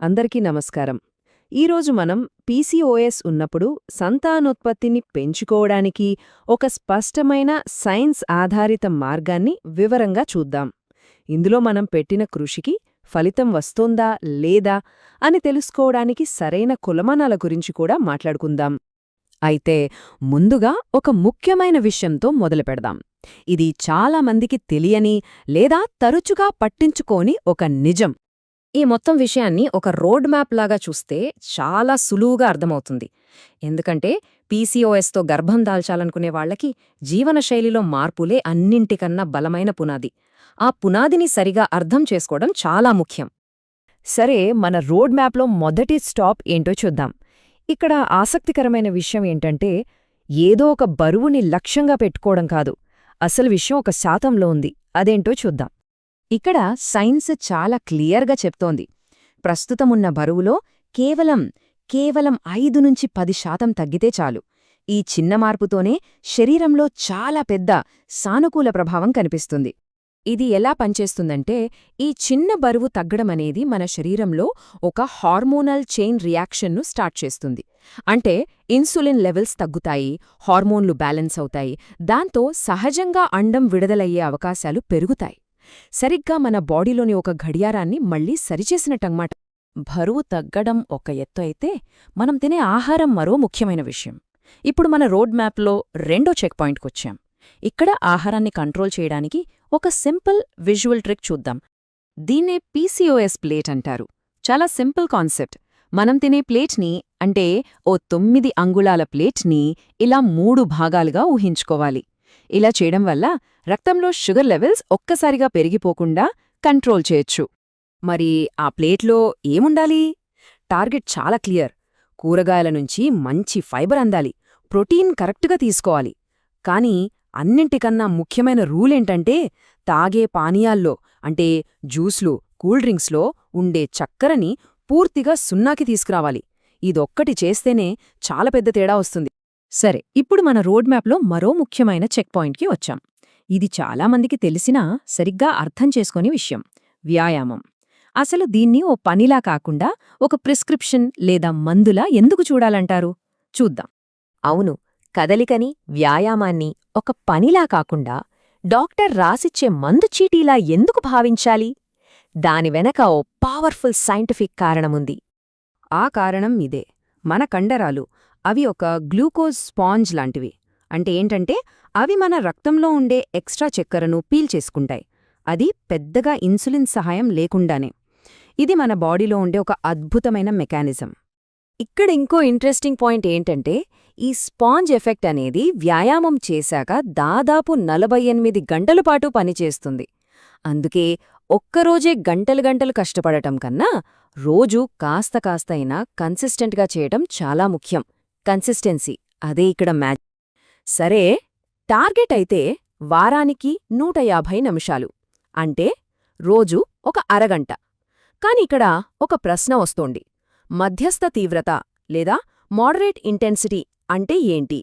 అందరికీ నమస్కారం. ఈరోజు మనం పీసీఓఎస్ ఉన్నప్పుడు సంతానోత్పత్తిని పెంచుకోవడానికి ఒక స్పష్టమైన సైన్స్ ఆధారిత మార్గాన్ని వివరంగా చూద్దాం. ఇందులో మనం పెట్టిన కృషికి ఫలితం వస్తోందా లేదా అని తెలుసుకోవడానికి సరైన కులమానాల గురించి కూడా మాట్లాడుకుందాం. అయితే ముందుగా ఒక ముఖ్యమైన విషయంతో మొదలుపెడదాం ఇది చాలా మందికి తెలియని లేదా తరచుగా పట్టించుకోని ఒక నిజం. ఈ మొత్తం విషయాన్ని ఒక రోడ్ మ్యాప్ లాగా చూస్తే చాలా సులువుగా అర్థమవుతుంది. ఎందుకంటే పీసీఓఎస్తో గర్భం దాల్చాలనుకునే వాళ్ళకి జీవనశైలిలో మార్పులే అన్నింటికన్నా బలమైన పునాది. ఆ పునాదిని సరిగా అర్థం చేసుకోవడం చాలా ముఖ్యం. సరే మన రోడ్ మ్యాప్లో మొదటి స్టాప్ ఏంటో చూద్దాం. ఇక్కడ ఆసక్తికరమైన విషయం ఏంటంటే ఏదో ఒక బరువుని లక్ష్యంగా పెట్టుకోవడం కాదు. అసలు విషయం ఒక శాతంలో ఉంది. అదేంటో చూద్దాం. ఇక్కడ సైన్స్ చాలా క్లియర్గా చెప్తోంది. ప్రస్తుతమున్న బరువులో కేవలం కేవలం ఐదు నుంచి పది శాతం తగ్గితే చాలు. ఈ చిన్న మార్పుతోనే శరీరంలో చాలా పెద్ద సానుకూల ప్రభావం కనిపిస్తుంది. ఇది ఎలా పనిచేస్తుందంటే ఈ చిన్న బరువు తగ్గడమనేది మన శరీరంలో ఒక హార్మోనల్ చైన్ రియాక్షన్ను స్టార్ట్ చేస్తుంది. అంటే ఇన్సులిన్ లెవెల్స్ తగ్గుతాయి హార్మోన్లు బ్యాలెన్స్ అవుతాయి దాంతో సహజంగా అండం విడుదలయ్యే అవకాశాలు పెరుగుతాయి. సరిగ్గా మన బాడీలోని ఒక ఘడియారాన్ని మళ్ళీ సరిచేసినట్టంమాట బరువు తగ్గడం ఒక ఎత్తు అయితే మనం తినే ఆహారం మరో ముఖ్యమైన విషయం. ఇప్పుడు మన రోడ్ మ్యాప్లో రెండో చెక్ పాయింట్కొచ్చాం. ఇక్కడ ఆహారాన్ని కంట్రోల్ చేయడానికి ఒక సింపుల్ విజువల్ ట్రిక్ చూద్దాం. దీన్నే పీసీఓఎస్ ప్లేట్ అంటారు. చాలా సింపుల్ కాన్సెప్ట్. మనం తినే ప్లేట్ని అంటే ఓ తొమ్మిది అంగుళాల ప్లేట్ని ఇలా మూడు భాగాలుగా ఊహించుకోవాలి. ఇలా చేయడం వల్ల రక్తంలో షుగర్ లెవెల్స్ ఒక్కసారిగా పెరిగిపోకుండా కంట్రోల్ చేయొచ్చు. మరి ఆ ప్లేట్లో ఏముండాలి? టార్గెట్ చాలా క్లియర్. కూరగాయల నుంచి మంచి ఫైబర్ అందాలి. ప్రోటీన్ కరెక్ట్గా తీసుకోవాలి. కానీ అన్నింటికన్నా ముఖ్యమైన రూలేంటంటే తాగే పానీయాల్లో అంటే జ్యూస్లు కూల్ డ్రింక్స్లో ఉండే చక్కెరని పూర్తిగా సున్నాకి తీసుకురావాలి. ఇదొక్కటి చేస్తేనే చాలా పెద్ద తేడా వస్తుంది. సరే ఇప్పుడు మన రోడ్ మ్యాప్లో మరో ముఖ్యమైన చెక్ పాయింట్కి వచ్చాం. ఇది చాలామందికి తెలిసినా సరిగ్గా అర్థం చేసుకునే విషయం. వ్యాయామం. అసలు దీన్ని ఓ పనిలా కాకుండా ఒక ప్రిస్క్రిప్షన్ లేదా మందులా ఎందుకు చూడాలంటారు? చూద్దాం. అవును కదలికని వ్యాయామాన్ని ఒక పనిలా కాకుండా డాక్టర్ రాసిచ్చే మందు చీటీలా ఎందుకు భావించాలి? దాని వెనక ఓ పవర్ఫుల్ సైంటిఫిక్ కారణముంది. ఆ కారణం ఇదే. మన కండరాలు అవి ఒక గ్లూకోజ్ స్పాంజ్ లాంటివి. అంటే ఏంటంటే అవి మన రక్తంలో ఉండే ఎక్స్ట్రా చక్కెరను పీల్చేసుకుంటాయి అది పెద్దగా ఇన్సులిన్ సహాయం లేకుండానే. ఇది మన బాడీలో ఉండే ఒక అద్భుతమైన మెకానిజం. ఇక్కడ ఇంకో ఇంట్రెస్టింగ్ పాయింట్ ఏంటంటే ఈ స్పాంజ్ ఎఫెక్ట్ అనేది వ్యాయామం చేశాక దాదాపు నలభై ఎనిమిది గంటల పాటు పనిచేస్తుంది. అందుకే ఒక్కరోజే గంటలు గంటలు కష్టపడటం కన్నా రోజూ కాస్త కాస్త కన్సిస్టెంట్గా చేయటం చాలా ముఖ్యం. కన్సిస్టెన్సీ. అదే ఇక్కడ మ్యాచ్ సరే టార్గెట్ అయితే వారానికి నూట యాభై నిమిషాలు. అంటే రోజు ఒక అరగంట. కాని ఇక్కడ ఒక ప్రశ్న వస్తోంది. మధ్యస్థ తీవ్రత లేదా మోడరేట్ ఇంటెన్సిటీ అంటే ఏంటి?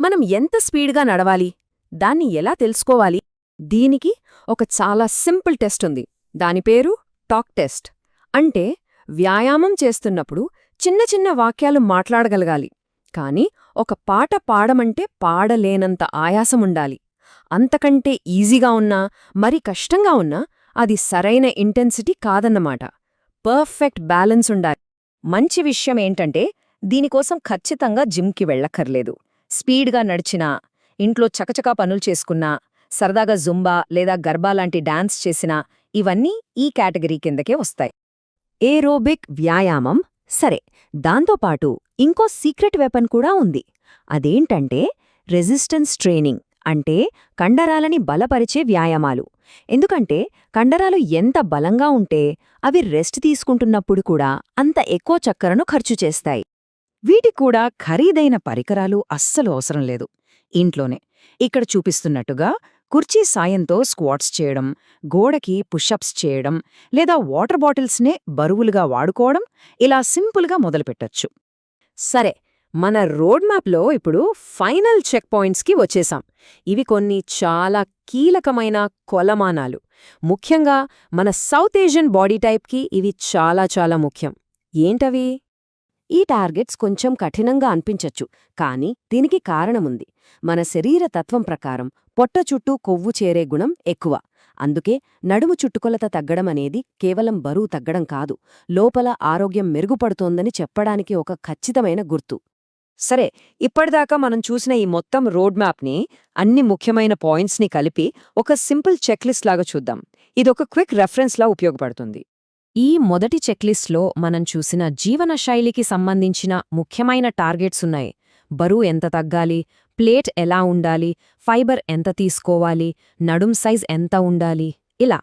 మనం ఎంత స్పీడ్గా నడవాలి? దాన్ని ఎలా తెలుసుకోవాలి? దీనికి ఒక చాలా సింపుల్ టెస్ట్ ఉంది. దాని పేరు టాక్ టెస్ట్. అంటే వ్యాయామం చేస్తున్నప్పుడు చిన్న చిన్న వాక్యాలు మాట్లాడగలగాలి. కాని ఒక పాట పాడమంటే పాడలేనంత ఆయాసముండాలి. అంతకంటే ఈజీగా ఉన్నా మరి కష్టంగా ఉన్నా అది సరైన ఇంటెన్సిటీ కాదన్నమాట. పర్ఫెక్ట్ బ్యాలెన్స్ ఉండాలి. మంచి విషయం ఏంటంటే దీనికోసం ఖచ్చితంగా జిమ్కి వెళ్ళక్కర్లేదు. స్పీడ్గా నడిచినా ఇంట్లో చకచకా పనులు చేసుకున్నా సరదాగా జుంబా లేదా గర్బా లాంటి డాన్స్ చేసినా ఇవన్నీ ఈ కేటగిరీ కిందకే వస్తాయి. ఏరోబిక్ వ్యాయామం సరే దాంతోపాటు ఇంకో సీక్రెట్ వెపన్ కూడా ఉంది. అదేంటంటే రెసిస్టెన్స్ ట్రైనింగ్ అంటే కండరాలని బలపరిచే వ్యాయామాలు. ఎందుకంటే కండరాలు ఎంత బలంగా ఉంటే అవి రెస్ట్ తీసుకుంటున్నప్పుడు కూడా అంత ఎక్కువ చక్కెరను ఖర్చు చేస్తాయి. వీటికూడా ఖరీదైన పరికరాలు అస్సలు అవసరం లేదు. ఇంట్లోనే. ఇక్కడ చూపిస్తున్నట్టుగా కుర్చీ సాయంతో స్క్వాట్స్ చేయడం గోడకి పుషప్స్ చేయడం లేదా వాటర్ బాటిల్స్నే బరువులుగా వాడుకోవడం ఇలా సింపుల్గా మొదలుపెట్టొచ్చు. సరే మన రోడ్ మ్యాప్లో ఇప్పుడు ఫైనల్ చెక్ పాయింట్స్కి వచ్చేసాం. ఇవి కొన్ని చాలా కీలకమైన కొలమానాలు. ముఖ్యంగా మన సౌత్ ఏషియన్ బాడీ టైప్కి ఇవి చాలా చాలా ముఖ్యం. ఏంటవి? ఈ టార్గెట్స్ కొంచెం కఠినంగా అనిపించచ్చు కానీ దీనికి కారణముంది. మన శరీర తత్వం ప్రకారం పొట్ట చుట్టూ కొవ్వు చేరే గుణం ఎక్కువ. అందుకే నడుము చుట్టుకొలత తగ్గడం అనేది కేవలం బరువు తగ్గడం కాదు లోపల ఆరోగ్యం మెరుగుపడుతోందని చెప్పడానికి ఒక ఖచ్చితమైన గుర్తు. సరే ఇప్పటిదాకా మనం చూసిన ఈ మొత్తం రోడ్ మ్యాప్ని అన్ని ముఖ్యమైన పాయింట్స్ని కలిపి ఒక సింపుల్ చెక్లిస్ట్ లాగా చూద్దాం. ఇదొక క్విక్ రెఫరెన్స్లా ఉపయోగపడుతుంది. ఈ మొదటి చెక్లిస్ట్లో మనం చూసిన జీవన శైలికి సంబంధించిన ముఖ్యమైన టార్గెట్స్ ఉన్నాయి. బరువు ఎంత తగ్గాలి ప్లేట్ ఎలా ఉండాలి? ఫైబర్ ఎంత తీసుకోవాలి? నడుం సైజ్ ఎంత ఉండాలి? ఇలా.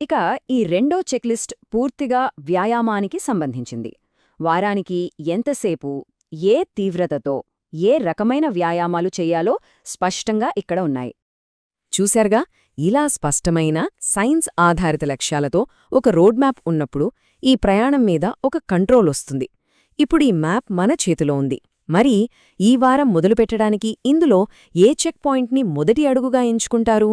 ఇక ఈ రెండో చెక్లిస్ట్ పూర్తిగా వ్యాయామానికి సంబంధించింది. వారానికి ఎంతసేపు ఏ తీవ్రతతో ఏ రకమైన వ్యాయామాలు చేయాలో స్పష్టంగా ఇక్కడ ఉన్నాయి. చూశారుగా? ఇలా స్పష్టమైన సైన్స్ ఆధారిత లక్ష్యాలతో ఒక రోడ్ మ్యాప్ ఉన్నప్పుడు ఈ ప్రయాణం మీద ఒక కంట్రోల్ వస్తుంది. ఇప్పుడు ఈ మ్యాప్ మన చేతిలో ఉంది. మరి ఈ వారం మొదలుపెట్టడానికి ఇందులో ఏ చెక్ పాయింట్ని మొదటి అడుగుగా ఎంచుకుంటారు?